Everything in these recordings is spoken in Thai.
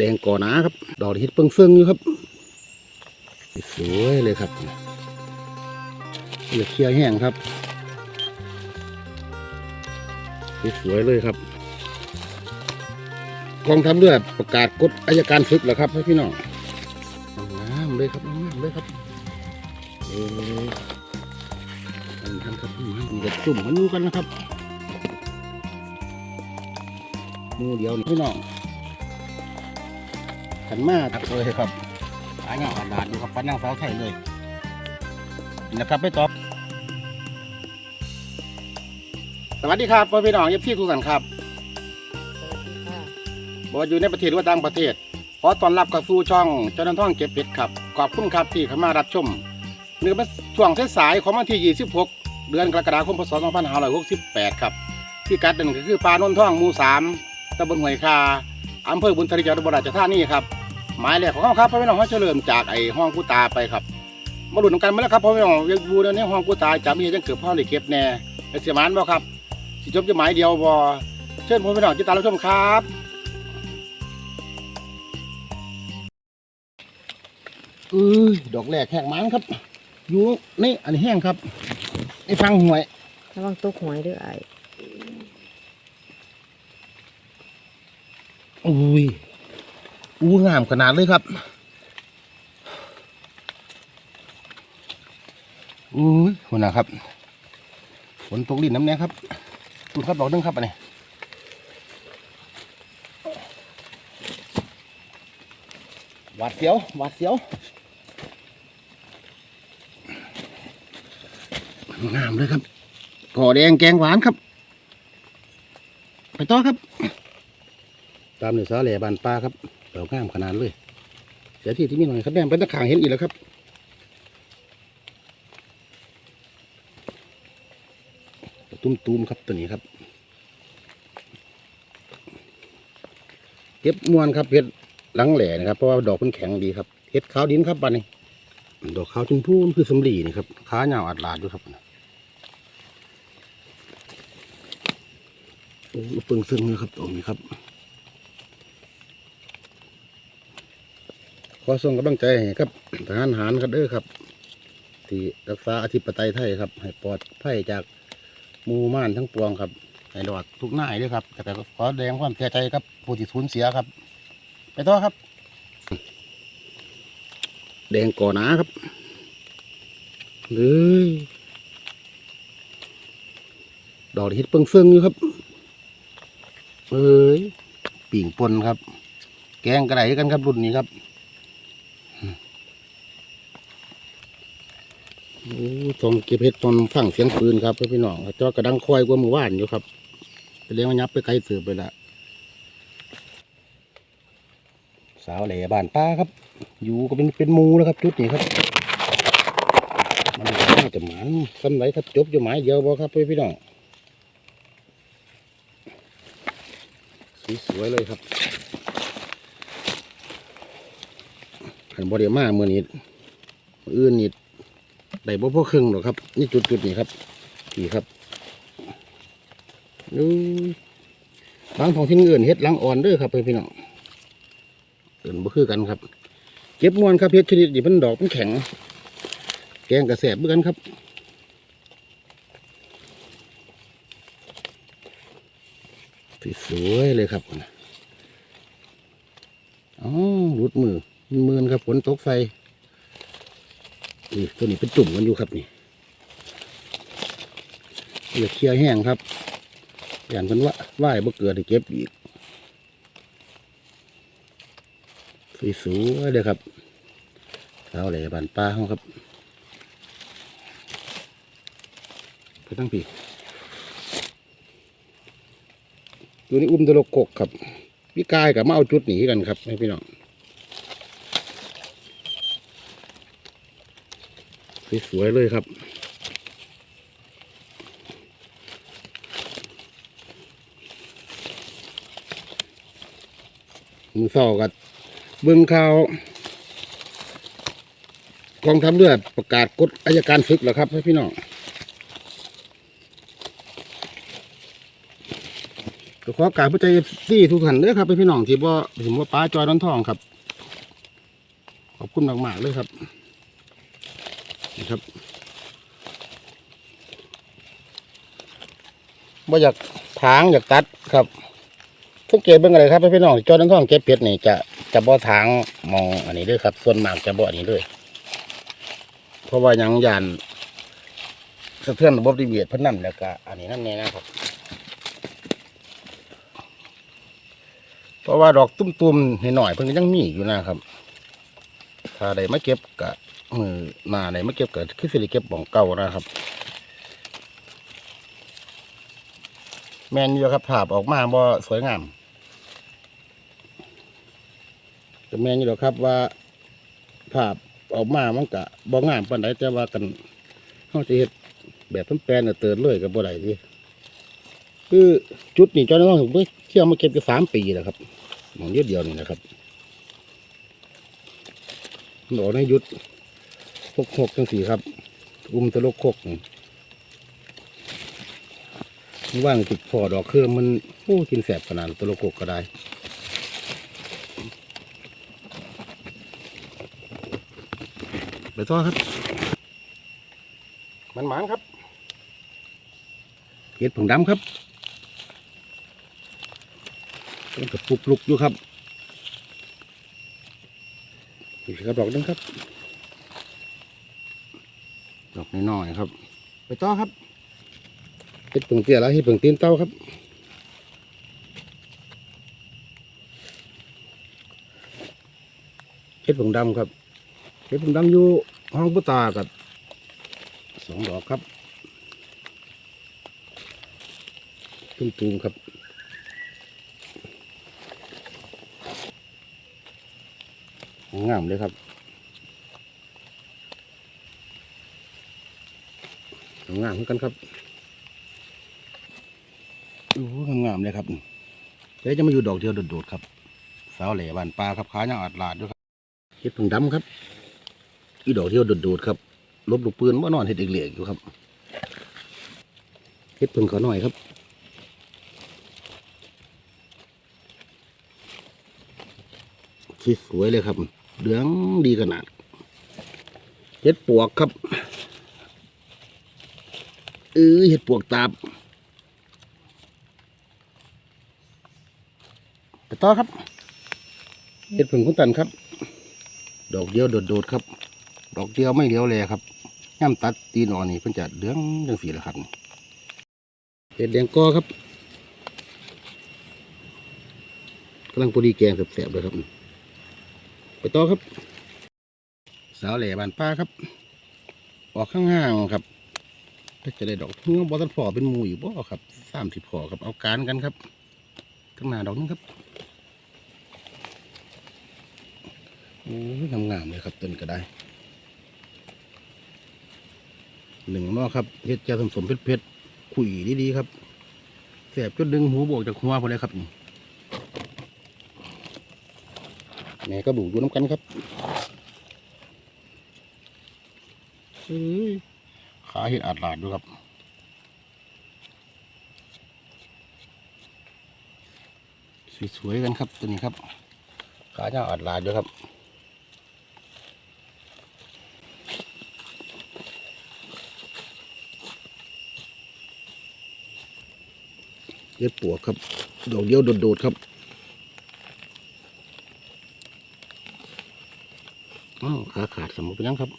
แดงก่อหนาครับ ดอกเห็ดเปิงเฟืองอยู่ครับ สวยเลยครับเหลือเคียร์แห้งครับ สวยเลยครับ กองทัพเรือประกาศกฎอายการศึกแล้วครับพี่น้องงามเลยครับงามเลยครับเออท่านครับมันจะจุ่มมันอยู่กันนะครับมูเดียวนี่พี่น้อง ขันมากครับเลยครับหายงาดาดอยู่ครับปันนางสาวไทยเลยนะครับไปตอบสวัสดีครับพ่อพี่น้องเย็บพี่คู่กันครับบอกว่าอยู่ในประเทศหรือว่าต่างประเทศขอต้อนรับกับสู่ช่องเจ้าหน้าท่องเก็บเห็ดครับขอบคุณครับที่เข้ามารับชมเนื้อมาช่วงสายๆของวันที่ 26 เดือนกรกฎาคมพศ2568 ครับ ที่กัดหนึ่งก็คือปลาโนนท่องหมู่3ตำบลห้วยคาอำเภอบุญทริจังหวัดอุบลราชธานีครับ หมายเลขของเขาครับพ่อพี่น้องเขาเฉลิมจากไอ้ห้องกูตาไปครับมาหลุดกันมาแล้วครับพ่อพี่น้องยังบูในห้องกูตาจะมีจังเกือบพ่อเลยเก็บแน่เป็นเสียหมานบ่ครับสิจบจะหมายเดียวบ่เชิญพ่อพี่น้องติดตามรับชมครับเอ้ยดอกแรกแห้งมันครับ อยู่นี่อันนี้แห้งครับไอ้ฟังหวยระวังตกหวยด้วยไอ้อุ้ย อู้งามขนาดเลยครับอุ้ยหัวหน้าครับฝนตกลิ้นน้ำเนี้ยครับตุนครับดอกนึงครับอันนี้หวาดเสียวหวาดเสียวงามเลยครับก่อแดงแกงหวานครับ ไปต่อครับ ตามในสาแหล่บานปลาครับ ดอกงามขนาดเลยเสียที่ที่มีหน่อยครับแม่เป็นตะขางเห็นอีกแล้วครับตุ้มๆครับตัวนี้ครับเก็บมวนครับเห็ดหลังแหล่นะครับเพราะว่าดอกมันแข็งดีครับเห็ดขาวดินครับบานนี้ดอกขาวจุนพูคือสำลีนี่ครับขาเหยาอัดลาดด้วยครับโอ้ลูกเปิงซึ่งนะครับตรงนี้ครับ อส่งกำลังใจให้ครับทหารหารครับเด้อครับ ที่รักษาอธิปไตยไทยครับ ให้ปลอดภัยจากมูม่านทั้งปวงครับให้รอดทุกหน้ายด้วยครับ แต่ขอแสดงความเสียใจครับผู้ที่สูญเสียครับ ไปต่อครับ แดงก่อหนาครับเลยดอกเห็ดเปิงเฟืองอยู่ครับเอ้ยปิ่งปนครับ แกงกระไดกันครับรุ่นนี้ครับ โอ้ตองเก็บเห็ดตอนฟังเสียงปืนครับเพื่อนพี่น้องจอกระดังคอยกว่ามือว่านอยู่ครับไปเลี้ยงมันยับไปไกลสือไปละสาวแหล่บ้านป้าครับ อยู่ก็เป็นเป็นมูแล้วครับ จุดนี้ครับมันน่าจะหมานซ้ำไหนครับจบอยู่หมายเดียวบ่ครับเพื่อนพี่น้องสวยเลยครับขันบอดีมาเมื่อนี้มื้ออื่นนี่ได้บ่พอครึ่งหรอกครับ นี่จุดจุดๆนี้ครับนี่ครับอู้ยบางท้องที่นอื่นเฮ็ดลังอ่อนเด้อครับเพื่อนพี่น้องเอื่นบ่คือกันครับ เก็บมวนครับเฮ็ดชนิดนี้มันดอกมันแข็ง แกงกระแสบเบื่อกันครับสวยเลยครับอ๋อรุดมือมือนครับฝนตกไฟ นี่ตัวนี้เป็นจุ่มกันอยู่ครับนี่เหลือเคลียร์แห้งครับ อย่างเป็นว่าว่ายบ่เกิดเก็บอีกสวยๆเลยครับเท้าแหล่บานปลาเขาครับไปตั้งปีตัวนี้อุ้มตะลกกกครับพี่กายกับมาเอาจุดหนีกันครับให้พี่น้อง สวยๆเลยครับ มือเศร้ากับเบื้องข่าวกองทัพเรือประกาศกฎอายการศึกแล้วครับพี่น้องก็ขอกรารพระใจซี่ทุกท่านเด้อครับพี่น้องที่บ่ถึงว่าป้าจอยร้อนทองครับ ขอบคุณมากๆเลยครับ บ่อยากถางอยากตัดครับสังเกตเบิ่งอะไรครับพี่น้องจอยร้อนทองเก็บเพชรนี่จะจะบ่ถางมองอันนี้เลยครับ ส่วนมากจะบ่อันนี้เลยเพราะว่ายังยานสะเทือนระบบนิเวศเพิ่นนั่นแล้วก็อันนี้นั่นแน่นะครับ เพราะว่าดอกตุ้มๆหน่อยๆเพิ่นยังมีอยู่นะครับ ถ้าได้มาเก็บกะมือหน้าได้มาเก็บกะคือสิได้เก็บของเก่านะครับ แมนอยู่ครับภาพออกมาบ่สวยงามแต่แมนอยู่หรอกครับว่าภาพออกมามันกะบ่งามปานใดแต่ว่ากันเฮาจะเฮ็ดแบบแปลนเตือนเลยกับบ่ได้ดิคือจุดนี้เจ้าน้องผมเที่ยวมาเก็บอยู่สามปีแล้วครับมองเดียวเดียวนี่นะครับหนอในยุดหกหกจังสี่ครับ อุ้มตะลกคกนี่ ว่างติดพอดอกเครื่องมันโอ้กินแสบขนาดตะลกคกก็ได้ไปต่อครับ มันหมานครับเห็ดผงดำครับมันก็ปลุกลุกอยู่ครับนี่ครับดอกหนึงครับ ดอกน้อยๆครับ ไปต่อครับ เห็ดผงเตี้ยแล้วเห็ดผงตีนเต้าครับเห็ดผงดำครับเห็ดผงดำอยู่ห้องพุตากับสองดอกครับตุ้มๆครับงามเลยครับงามเหมือนกันครับ โอ้งามๆเลยครับเดี๋ยวจะมาอยู่ดอกเดียวโดดๆครับ สาวเหล่บานปลาครับขายังอาดลาดด้วยครับเห็ดผงดำครับอีดอกเดียวโดดๆครับลบลูกปืนว่านอนเห็ดเอกเหล็กอยู่ครับเห็ดผงเขาหน่อยครับที่สวยเลยครับเหลืองดีขนาดเห็ดปวกครับเออเห็ดปวกตาบไป ต่อครับเห็ดผึ่งคุณตันครับ ดอกเดียวโดดๆครับ ดอกเดียวไม่เลี้ยวเลยครับย่ำตัดตีนอ่อนนี่เพิ่นจะเหลืองจังสีแหละครับเห็ดแดงกอครับกำลังพอดีแกงแสบๆเลยครับ ไปต่อครับ สาวแหล่บานป้าครับ ออกข้างห้างครับก็จะได้ดอกเงือบอตันพอเป็นหมูอยู่บ่ครับสามสิบพอครับเอาการกันครับข้างหน้าดอกนึงครับ โอ้ยงามๆเลยครับต้นก็ได้หนึ่งหม้อครับเฮ็ดจะสมสมเผ็ดๆขุยดีๆครับแสบจนดึงหูบวกจากหัวพอเลยครับนี่แม่ก็ดูอยู่น้ำกันครับขาเห็ดอาดลาดด้วยครับสวยๆกันครับตัวนี้ครับ ขาจ้าอาดลาดด้วยครับ เย็ดปวกครับ ดอกเดียวโดดๆครับอ้าวขาขาดสมมติไปยังครับ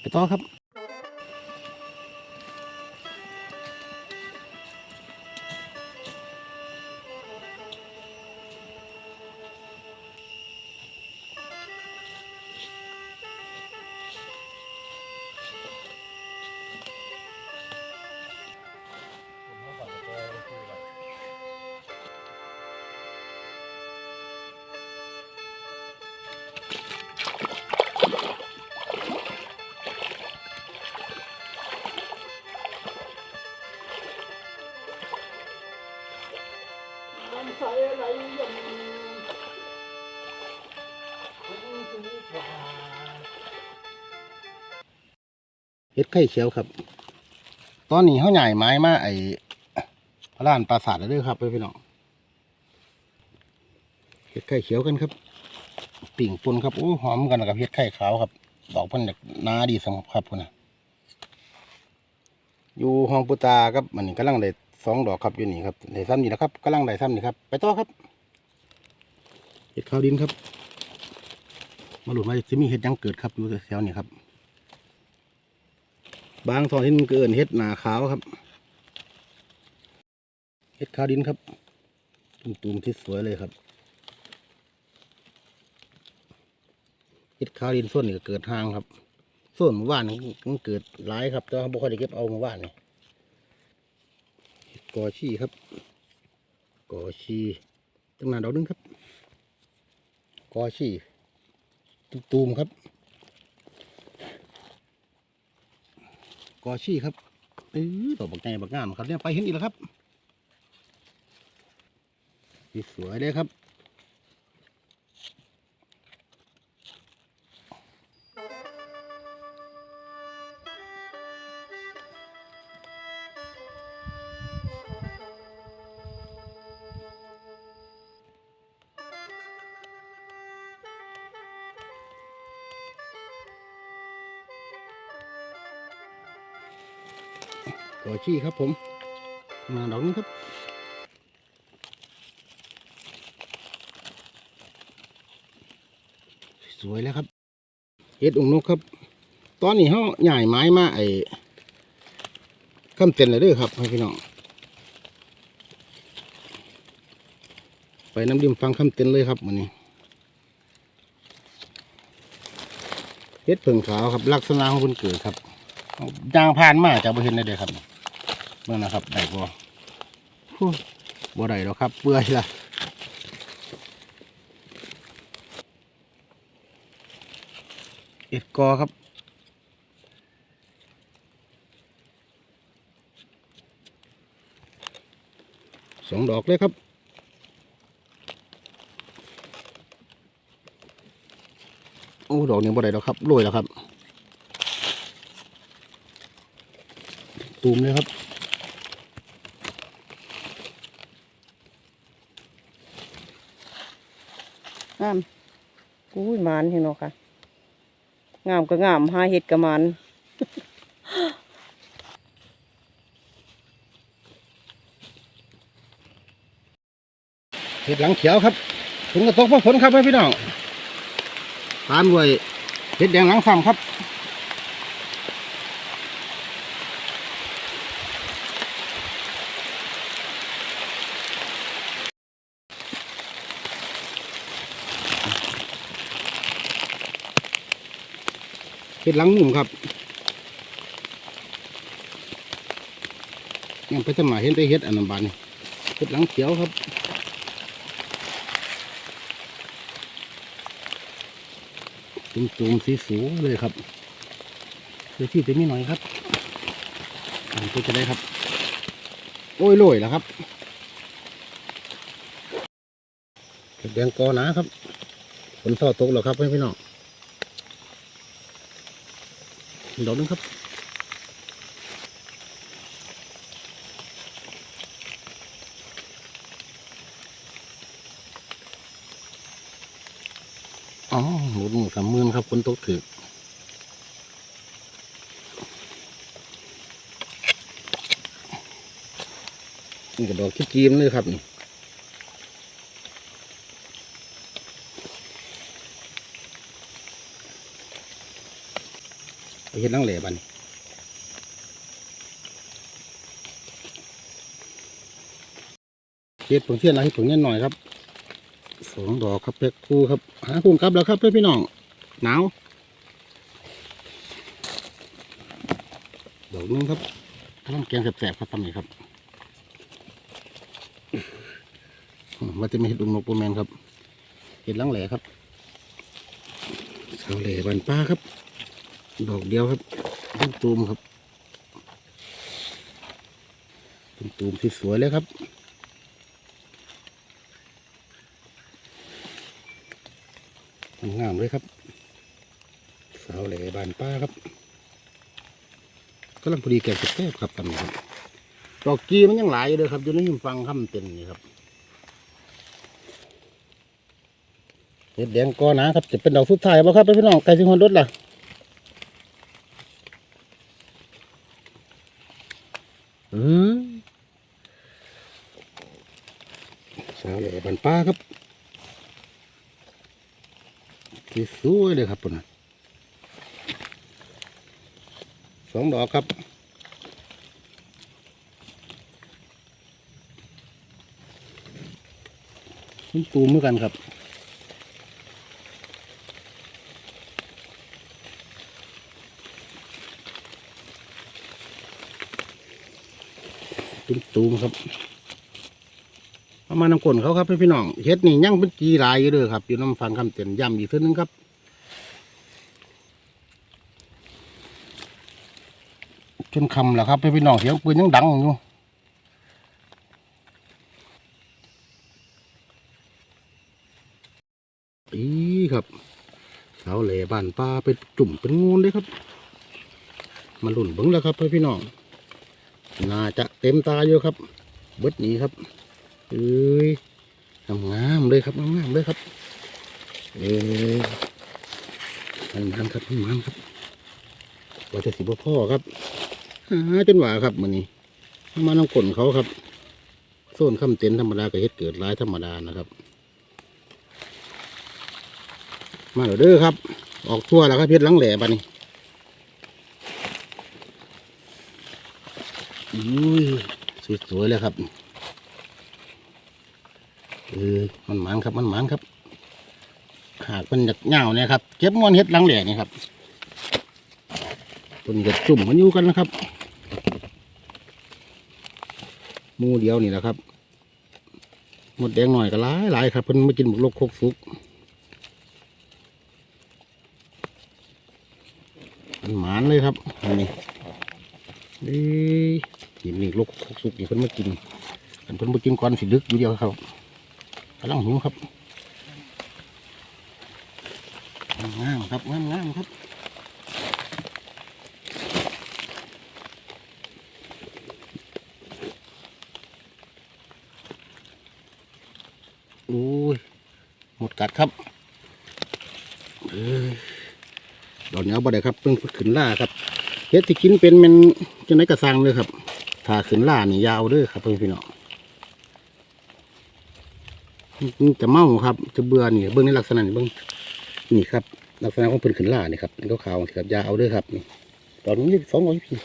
ไปต่อครับ น้ำใสไหลเย็นเฮ็ดไข่เขียวครับ ตอนนี้เขาใหญ่ไม้มาไอ้พระลานปราสาทแล้วด้อครับพี่น้องเห็ดไข่เขียวกันครับ ปิ่งปนครับโอ้หอมกันกับเห็ดไข่ขาวครับ ดอกพันธุ์นาดีสัมครับพุ่นะอยู่ห้องปุตาครับมันกำลังได้ สองดอกครับอยู่นี่ครับได้ซ้ำนี่นะครับกำลังได้ซ้ำนี่ครับ ไปต่อครับเห็ดขาวดินครับ มาหลุดมาจะมีเห็ดยังเกิดครับอยู่แถวๆนี้ครับ บางตอนที่มันเกินเห็ดหนาขาวครับเห็ดขาวดินครับตุ่มๆที่สวยเลยครับเห็ดขาวดินส่วนนี้ก็เกิดห่างครับ ส่วนเมื่อวานมันเกิดหลายครับแต่ว่าบ่ค่อยได้เก็บเอาเมื่อวานนี่เห็ด กอชีครับ กอชีตั้งนานดอกนึงครับ กอชี่ตูมครับ กอชีครับเออดอกบักใหญ่บักงามครับเนี่ยไปเห็นอีกแล้วครับดีสวยเลยครับ กอชี่ครับผม มาดอกนี้ครับสวยแล้วครับเฮ็ดองนกครับ ตอนนี้เขาใหญ่ไม้มาไอ้ข้ามเต็นเลยด้อครับพี่น้องไปน้ำดิมฟังข้ามเต็นเลยครับวันนี้เฮ็ดเผิงขาวครับ ลักษณะของคนเกิดครับยางผ่านมาจะบ่เห็นได้เลยครับ เมื่อนะครับได้บ่บ่ได้หรอกครับ เปื่อยละเอ็ดกอครับสองดอกเลยครับโอ้ดอกนี้บ่ได้หรอกครับโรยแล้วครับ ตูมเลยครับ งามกูยหมานเห็นเนาะค่ะ งามก็งามหาเห็ดก็หมานเห็ดหลังเขียวครับฝนกระตกเพราะฝนครับพี่น้องตามด้วยเห็ดแดงหลังซ้ำครับ เห็ดหลังมุมครับยังไปสมัยเห็นแต่เห็ดอันนั้นบานนี่เห็ดหลังเขียวครับตุ่มตุ่มสีสูงเลยครับเดี๋ยวที่จะมีหน่อยครับอันก็จะได้ครับ โอ้ยโรยแล้วครับเห็ดแดงกอหนาครับฝนท่อตกแล้วครับพี่น้องอีก ดอกหนึงครับอ๋อหมูหมูสามมื่นครับคนตกถือนี่ก็ดอกขี้จีมเลยครับนี่ เห็นลังเหล่บันเฮ็ดผงเทียนอะไรผงเงี้ยหน่อยครับสองดอกครับเพชรคู่ครับหาคุ้มครับแล้วครับเพื่อนพี่น้องหนาวดอกนึงครับกำลังแกงแสบๆครับทำนี่ครับมันจะไม่เห็ดดุมนกปูแมนครับเห็ดลังแหล่ครับเสาแหล่บันป้าครับ ดอกเดียวครับต้นตูมครับต้นตูมที่สวยเลยครับงามเลยครับ สาวแหล่บานป้าครับกำลังพอดีแก่สุดแก้บครับตำนี้ครับดอกกีมันยังหลายอยู่เลยครับอยู่ในหิมฟังคำเต็นนี่ครับเห็ดแดงก้อนะครับจะเป็นดอกสุดท้ายบ่ครับพี่น้องไก่สิงหอนรถล่ะอืมสาวเหล่บันป้าครับที่ สวยเลยครับปุ่นะสองดอกครับต้นตูมเหมือนกันครับต้นตูมครับประมาณน้ำกลนเขาครับพี่น้องเฮ็ดนี่ยังเป็นจีหลายอยู่เลยครับ อยู่น้ำฟังคำเตือนย้ำอีกเท่นึงครับ จนคำแล้วครับพี่น้องเสียงปืนยังดังอยู่อีครับสาวเหล่บ้านป้าเป็นจุ่มเป็นงูเลยครับ มาหลุ่นเบิ้งแล้วครับพี่น้องน่าจะเต็มตาอยู่ครับ เบิดนี้ครับเอ้ยงามเลยครับงามเลยครับ เอ้ยมันมันครับมันมันครับว่าจะสิบพ่อครับ จนหว่าครับมันนี้มาน้องกลนเขาครับโซนคำเต็นธรรมดากับเฮ็ดเกิดร้ายธรรมดานะครับ มาเด้อครับ ออกทั่วแล้วครับเพชรลังแหล่บัดนี้อุ้ยสวยๆเลยครับเออมันหมันครับมันหมันครับหากมันจากเหงาเนี่ยครับเก็บมวนเฮ็ดลังแหล่นี่ครับต้นกระจุ่มมันอยู่กันนะครับห มูเดียวนี่แหละครับหมดแดงหน่อยก็หลายหลายครับเพิ่นไมากินหมกลกโคกฟุกมันหมานเลยครับอันนี้นี่หินนี่ลูกคกสุกนี่เพิ่นมากินอันเพิ่นมากินก่อนสิดึกอยู่เดียวครับกำลังหิวครับงามครับงามงามครับ อ้ยหมดกัดครับเอ้ยดอกเนียบ่ได้ครับเพิ่งขึ้นล่าครับเฮ็ดที่กินเป็นมันจังไดกระซังเลยครับถ้าขึ้นล่านี่ยาวเด้อครับเพื่อนพี่น้องจะเมาครับ จะเบื่อนี่เบิ่งในลักษณะนี่เบิ่งนี่ครับ ลักษณะของเพิ่นขึ้นล่านี่ครับนี่ขาวๆครับยาวเด้อครับนี่ตอนนี้สองร้อยพี่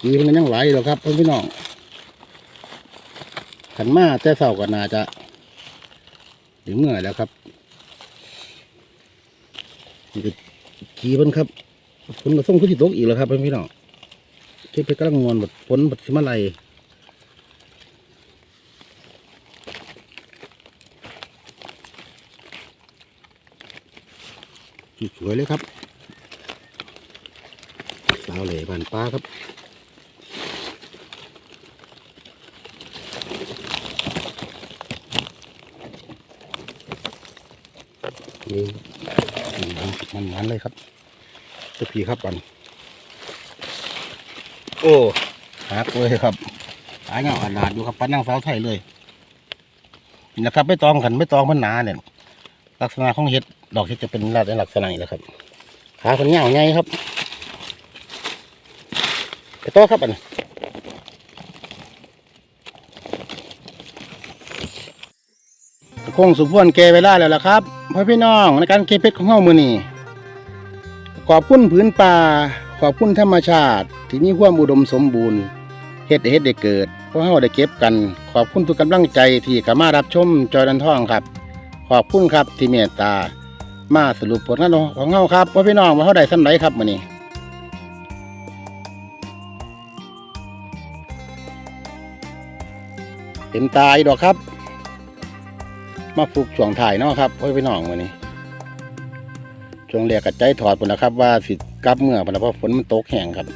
กีมันยังไหลอยู่หรอครับเพื่อนพี่น้องขันมาแต่เศร้าก็น่าจะ ถึงเมื่อยแล้วครับนี่ก็ขี่เพิ่นครับฝนก็ส่งขึ้นที่ตกอีกแล้วครับพี่น้องเก็บไปกำลังงอนบดฝนบดสิมาไลสวยเลยครับสาวเหล่บานป้าครับ นี่มันมันเลยครับตัวพีครับก่อนโอ้หักเลยครับหายเงาขนาดอยู่ครับปั้นนั่งสาวไทยเลยนี่นะครับไม่ตองขันไม่ตองมันหนาเนี่ยลักษณะของเห็ดดอกเห็ดจะเป็นลักษณะนี้แหละครับขาคนเงาไงครับไปต่อครับอัน คงสุพวนแกเวลาแล้วล่ะครับพ่อพี่น้องในการเก็บเพชรของเฮามือนี้ขอบคุณผืนป่า ขอบคุณธรรมชาติ ที่มีความอุดมสมบูรณ์เฮ็ดเฮ็ดได้เกิดเพราะเฮาได้เก็บกัน ขอบคุณทุกกำลังใจที่เข้ามารับชมจอยดันท่องครับ ขอบคุณครับที่เมตตา มาสรุปผลงานของเฮาครับว่าพี่น้องว่าเฮาได้สำไรครับมื้อนี้เต็มตายดอกครับ มาปลูกช่วงถ่ายเนาะครับพ่อพี่น้องมื้อนี้ช่วงแรกกัใจถอดปุ่นนะครับ ว่าสิกลับเมื่อปุ่นนะเพราะฝนมันตกแห้งครับ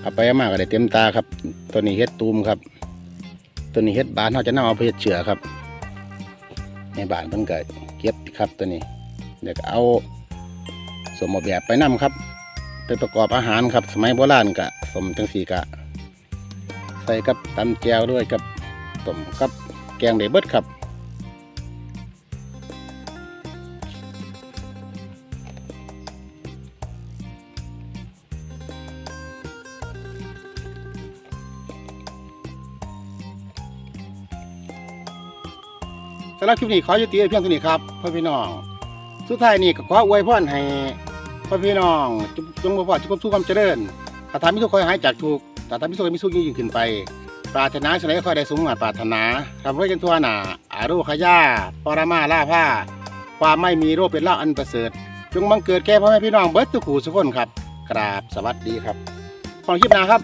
เอาไปมากก็ได้เต็มตาครับ ตัวนี้เฮ็ดตูมครับ ตัวนี้เฮ็ดบานเขาจะนำเอาไปเฮ็ดเชือครับ ในบ้านเพิ่นก็เก็บครับตัวนี้เดี๋ยวก็เอาสมแบบไปนํครับไปประกอบอาหารครับ สมัยโบราณกะสมจังสีกะ ใส่กับตำแจวด้วยกับต้มกับแกงเดเบิดครับ สำหรับคลิปนี้ขอยุติไว้เพียงเท่านี้ครับพ่อพี่น้อง สุดท้ายนี้ก็ขออวยพรให้พ่อพี่น้องจงบ่พอจุกทุกความเจริญถ้าทำมิสุขคอยหายจากทุกข์ถ้าทำมิสุขมิสุขยิ่งยิ่งขึ้นไป ปรารถนาสิ่งใดขอให้ได้สมหวังปรารถนาทำไว้กันทั่วหน้าอารุขยาปรมาล่าผ้า ความไม่มีโรคเป็นลาอันประเสริฐ จงบังเกิดแก่พ่อแม่พี่น้องเบิดทุขู่ทุกคนครับกราบสวัสดีครับขอคลิปนาครับ